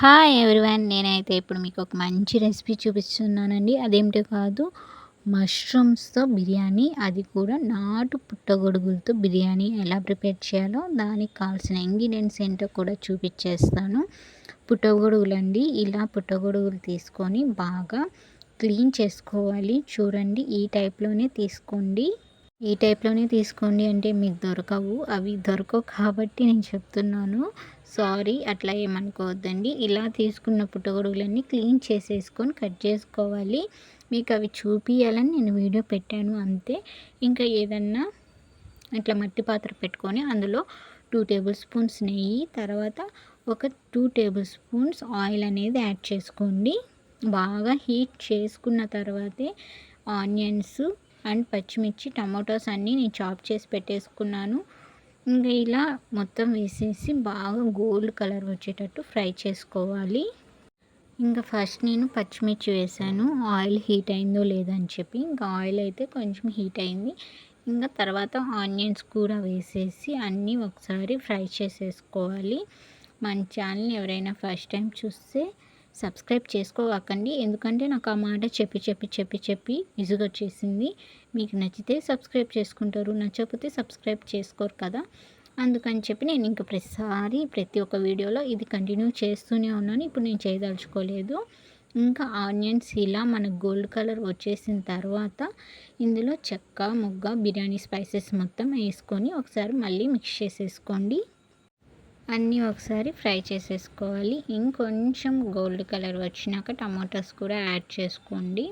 Hi everyone నేనైతే ఇప్పుడు మీకు ఒక మంచి రెసిపీ చూపిస్తున్నానండి. అదేమిటో కాదు మష్రూమ్స్తో బిర్యానీ. అది కూడా నాటు పుట్టగొడుగులతో బిర్యానీ ఎలా ప్రిపేర్ చేయాలో దానికి కావాల్సిన ఇంగ్రీడియంట్స్ ఏంటో కూడా చూపించేస్తాను. పుట్టగొడుగులు అండి ఇలా పుట్టగొడుగులు తీసుకొని బాగా క్లీన్ చేసుకోవాలి. చూడండి ఈ టైప్లోనే తీసుకోండి. ఈ టైప్లోనే తీసుకోండి. అంటే మీకు దొరకవు. అవి దొరకవు కాబట్టి నేను చెప్తున్నాను. సారీ అట్లా ఏమనుకోవద్దండి. ఇలా తీసుకున్న పుట్టగొడుగులన్నీ క్లీన్ చేసేసుకొని కట్ చేసుకోవాలి. మీకు అవి చూపించాలని నేను వీడియో పెట్టాను అంతే. ఇంకా ఏదన్నా ఇట్లా మట్టి పాత్ర పెట్టుకొని అందులో టూ టేబుల్ స్పూన్స్ నెయ్యి తర్వాత ఒక టూ టేబుల్ స్పూన్స్ ఆయిల్ అనేది యాడ్ చేసుకోండి. బాగా హీట్ చేసుకున్న తర్వాతే ఆనియన్స్ అండ్ పచ్చిమిర్చి టమాటోస్ అన్నీ నేను చాప్ చేసి పెట్టేసుకున్నాను. ఇంకా ఇలా మొత్తం వేసేసి బాగా గోల్డ్ కలర్ వచ్చేటట్టు ఫ్రై చేసుకోవాలి. ఇంకా ఫస్ట్ నేను పచ్చిమిర్చి వేసాను. ఆయిల్ హీట్ అయిందో లేదని చెప్పి ఇంకా ఆయిల్ అయితే కొంచెం హీట్ అయింది. ఇంకా తర్వాత ఆనియన్స్ కూడా వేసేసి అన్నీ ఒకసారి ఫ్రై చేసేసుకోవాలి. మన ఛానల్ ఎవరైనా ఫస్ట్ టైం చూస్తే సబ్స్క్రైబ్ చేసుకోవాకండి. ఎందుకంటే నాకు ఆ మాట చెప్పి చెప్పి చెప్పి చెప్పి విసుగొచ్చేసింది మీకు నచ్చితే సబ్స్క్రైబ్ చేసుకుంటారు నచ్చకపోతే సబ్స్క్రైబ్ చేసుకోరు కదా. అందుకని చెప్పి నేను ఇంక ప్రతిసారి ప్రతి ఒక్క వీడియోలో ఇది కంటిన్యూ చేస్తూనే ఉన్నాను. ఇప్పుడు నేను చేయదలుచుకోలేదు. ఇంకా ఆనియన్స్ ఇలా మనకు గోల్డ్ కలర్ వచ్చేసిన తర్వాత ఇందులో చెక్క ముగ్గ బిర్యానీ స్పైసెస్ మొత్తం వేసుకొని ఒకసారి మళ్ళీ మిక్స్ చేసేసుకోండి. అన్నీ ఒకసారి ఫ్రై చేసేసుకోవాలి. ఇంకొంచెం గోల్డ్ కలర్ వచ్చినాక టమాటాస్ కూడా యాడ్ చేసుకోండి.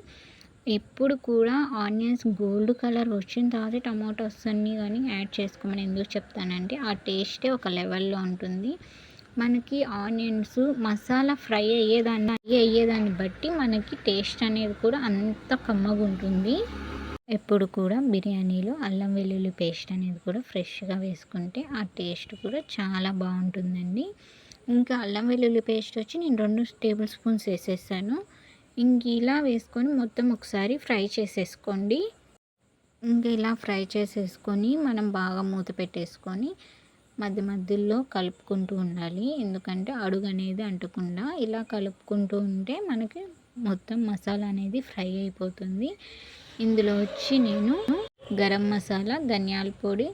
ఎప్పుడు కూడా ఆనియన్స్ గోల్డ్ కలర్ వచ్చిన తర్వాత టమాటోస్ అన్నీ కానీ యాడ్ చేసుకోమని ఎందుకు చెప్తానంటే ఆ టేస్టే ఒక లెవెల్లో ఉంటుంది. మనకి ఆనియన్స్ మసాలా ఫ్రై అయ్యేదాన్ని అయ్యేదాన్ని బట్టి మనకి టేస్ట్ అనేది కూడా అంత కమ్మగా ఉంటుంది ఎప్పుడు కూడా బిర్యానీలో అల్లం వెల్లుల్లి పేస్ట్ అనేది కూడా ఫ్రెష్గా వేసుకుంటే ఆ టేస్ట్ కూడా చాలా బాగుంటుందండి. ఇంకా అల్లం వెల్లుల్లి పేస్ట్ వచ్చి నేను రెండు టేబుల్ స్పూన్స్ వేసేసాను. ఇంక ఇలా వేసుకొని మొత్తం ఒకసారి ఫ్రై చేసేసుకోండి. ఇంకా ఇలా ఫ్రై చేసేసుకొని మనం బాగా మూత పెట్టేసుకొని మధ్య మధ్యలో కలుపుకుంటూ ఉండాలి. ఎందుకంటే అడుగు అనేది అంటకుండా ఇలా కలుపుకుంటూ ఉంటే మనకి మొత్తం మసాలా అనేది ఫ్రై అయిపోతుంది. ఇందులో వచ్చి నేను గరం మసాలా ధనియాల పొడి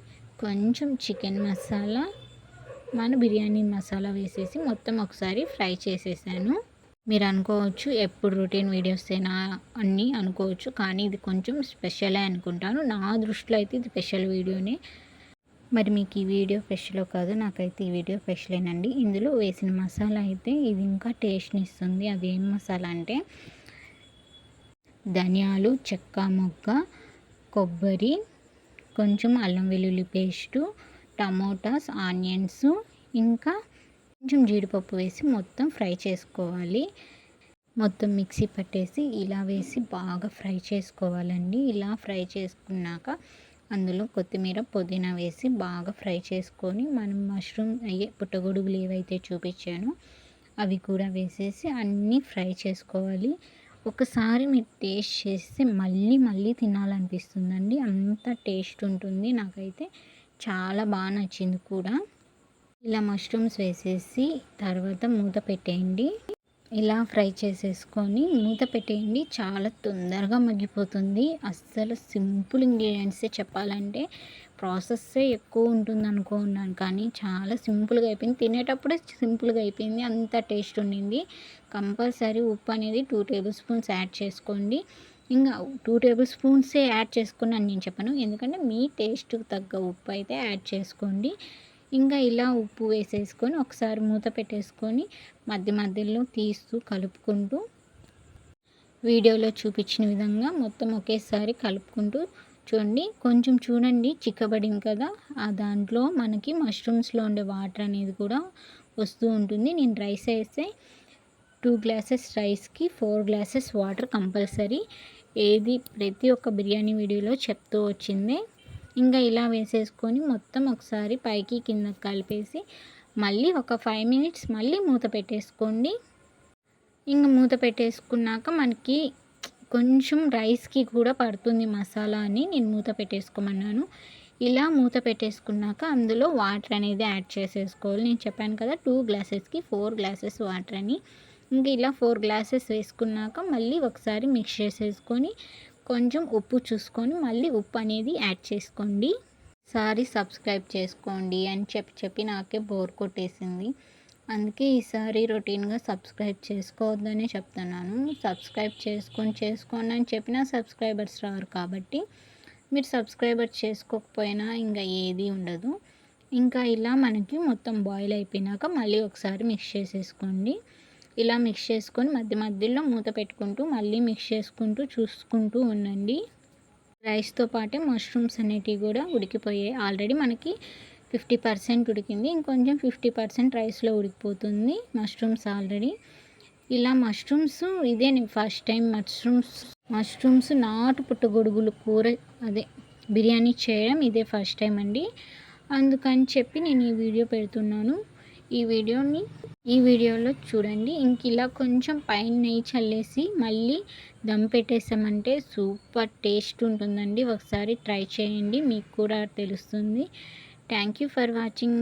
కొంచెం చికెన్ మసాలా మన బిర్యానీ మసాలా వేసేసి మొత్తం ఒకసారి ఫ్రై చేసేసాను. మీరు అనుకోవచ్చు ఎప్పుడు రొటీన్ వీడియోస్ అయినా అన్నీ అనుకోవచ్చు కానీ ఇది కొంచెం స్పెషలే అనుకుంటాను. నా దృష్టిలో అయితే ఇది స్పెషల్ వీడియోనే. మరి మీకు ఈ వీడియో స్పెషలో కాదు నాకైతే ఈ వీడియో స్పెషలేనండి ఇందులో వేసిన మసాలా అయితే ఇది ఇంకా టేస్ట్ని ఇస్తుంది. అది ఏం మసాలా అంటే ధనియాలు చెక్క మొగ్గ కొబ్బరి కొంచెం అల్లం వెల్లుల్లి పేస్టు టమోటాస్ ఆనియన్స్ ఇంకా కొంచెం జీడిపప్పు వేసి మొత్తం ఫ్రై చేసుకోవాలి. మొత్తం మిక్సీ పట్టేసి ఇలా వేసి బాగా ఫ్రై చేసుకోవాలండి. ఇలా ఫ్రై చేసుకున్నాక అందులో కొత్తిమీర పుదీనా వేసి బాగా ఫ్రై చేసుకొని మనం మష్రూమ్ అయ్యే పుట్టగొడుగులు ఏవైతే చూపించానో అవి కూడా వేసేసి అన్నీ ఫ్రై చేసుకోవాలి. ఒకసారి మీరు టేస్ట్ చేస్తే మళ్ళీ మళ్ళీ తినాలనిపిస్తుందండి. అంత టేస్ట్ ఉంటుంది. నాకైతే చాలా బాగా నచ్చింది కూడా. ఇలా మష్రూమ్స్ వేసేసి తర్వాత మూత పెట్టేయండి. ఇలా ఫ్రై చేసేసుకొని మూత పెట్టేయండి. చాలా తొందరగా మగ్గిపోతుంది. అస్సలు సింపుల్ ఇంగ్రీడియంట్సే చెప్పాలంటే ప్రాసెస్సే ఎక్కువ ఉంటుంది అనుకున్నాను కానీ చాలా సింపుల్గా అయిపోయింది. తినేటప్పుడే సింపుల్గా అయిపోయింది. అంత టేస్ట్ ఉండింది. కంపల్సరీ ఉప్పు అనేది టూ టేబుల్ స్పూన్స్ యాడ్ చేసుకోండి. ఇంకా టూ టేబుల్ స్పూన్సే యాడ్ చేసుకుని అని నేను చెప్పను. ఎందుకంటే మీ టేస్ట్కి తగ్గ ఉప్పు అయితే యాడ్ చేసుకోండి. ఇంకా ఇలా ఉప్పు వేసేసుకొని ఒకసారి మూత పెట్టేసుకొని మధ్య మధ్యలో తీస్తూ కలుపుకుంటూ వీడియోలో చూపించిన విధంగా మొత్తం ఒకేసారి కలుపుకుంటూ చూడండి. కొంచెం చూడండి చిక్కబడింది కదా. ఆ దాంట్లో మనకి మష్రూమ్స్లో ఉండే వాటర్ అనేది కూడా వస్తూ ఉంటుంది. నేను రైస్ వేస్తే టూ గ్లాసెస్ రైస్కి ఫోర్ గ్లాసెస్ వాటర్ కంపల్సరీ ఏది ప్రతి ఒక్క బిర్యానీ వీడియోలో చెప్తూ వచ్చింది. ఇంకా ఇలా వేసేసుకొని మొత్తం ఒకసారి పైకి కింద కలిపేసి మళ్ళీ ఒక ఫైవ్ మినిట్స్ మళ్ళీ మూత పెట్టేసుకోండి. ఇంకా మూత పెట్టేసుకున్నాక మనకి కొంచెం రైస్కి కూడా పడుతుంది మసాలా అని నేను మూత పెట్టేసుకోమన్నాను. ఇలా మూత పెట్టేసుకున్నాక అందులో వాటర్ అనేది యాడ్ చేసేసుకోవాలి. నేను చెప్పాను కదా టూ గ్లాసెస్కి ఫోర్ గ్లాసెస్ వాటర్ అని. ఇంకా ఇలా ఫోర్ గ్లాసెస్ వేసుకున్నాక మళ్ళీ ఒకసారి మిక్స్ చేసేసుకొని కొంచెం ఉప్పు చూసుకొని మళ్ళీ ఉప్పు అనేది యాడ్ చేసుకోండి. సారీ సబ్స్క్రైబ్ చేసుకోండి అని చెప్పి చెప్పి నాకే బోర్ కొట్టేసింది. అందుకే ఈసారి రొటీన్గా సబ్స్క్రైబ్ చేసుకోవద్దనే చెప్తున్నాను. సబ్స్క్రైబ్ చేసుకొని చేసుకోండి అని చెప్పినా సబ్స్క్రైబర్స్ రారు కాబట్టి మీరు సబ్స్క్రైబర్ చేసుకోకపోయినా ఇంకా ఏది ఉండదు. ఇంకా ఇలా మనకి మొత్తం బాయిల్ అయిపోయినాక మళ్ళీ ఒకసారి మిక్స్ చేసేసుకోండి. ఇలా మిక్స్ చేసుకొని మధ్య మధ్యలో మూత పెట్టుకుంటూ మళ్ళీ మిక్స్ చేసుకుంటూ చూసుకుంటూ ఉండండి. రైస్తో పాటే మష్రూమ్స్ అనేటివి కూడా ఉడికిపోయాయి. ఆల్రెడీ మనకి ఫిఫ్టీ పర్సెంట్ ఉడికింది. ఇంకొంచెం ఫిఫ్టీ పర్సెంట్ రైస్లో ఉడికిపోతుంది మష్రూమ్స్ ఆల్రెడీ ఇలా మష్రూమ్స్ ఇదే నేను ఫస్ట్ టైం మష్రూమ్స్ మష్రూమ్స్ నాటు పుట్టగొడుగులు కూర అదే బిర్యానీ చేయడం ఇదే ఫస్ట్ టైం అండి. అందుకని చెప్పి నేను ఈ వీడియో పెడుతున్నాను. ఈ వీడియోని ఈ వీడియోలో చూడండి. ఇంక ఇలా కొంచెం పైన నెయ్యి చల్లేసి మళ్ళీ దమ్ పెట్టేసామంటే సూపర్ టేస్ట్ ఉంటుందండి. ఒకసారి ట్రై చేయండి. మీకు కూడా తెలుస్తుంది. Thank you for watching.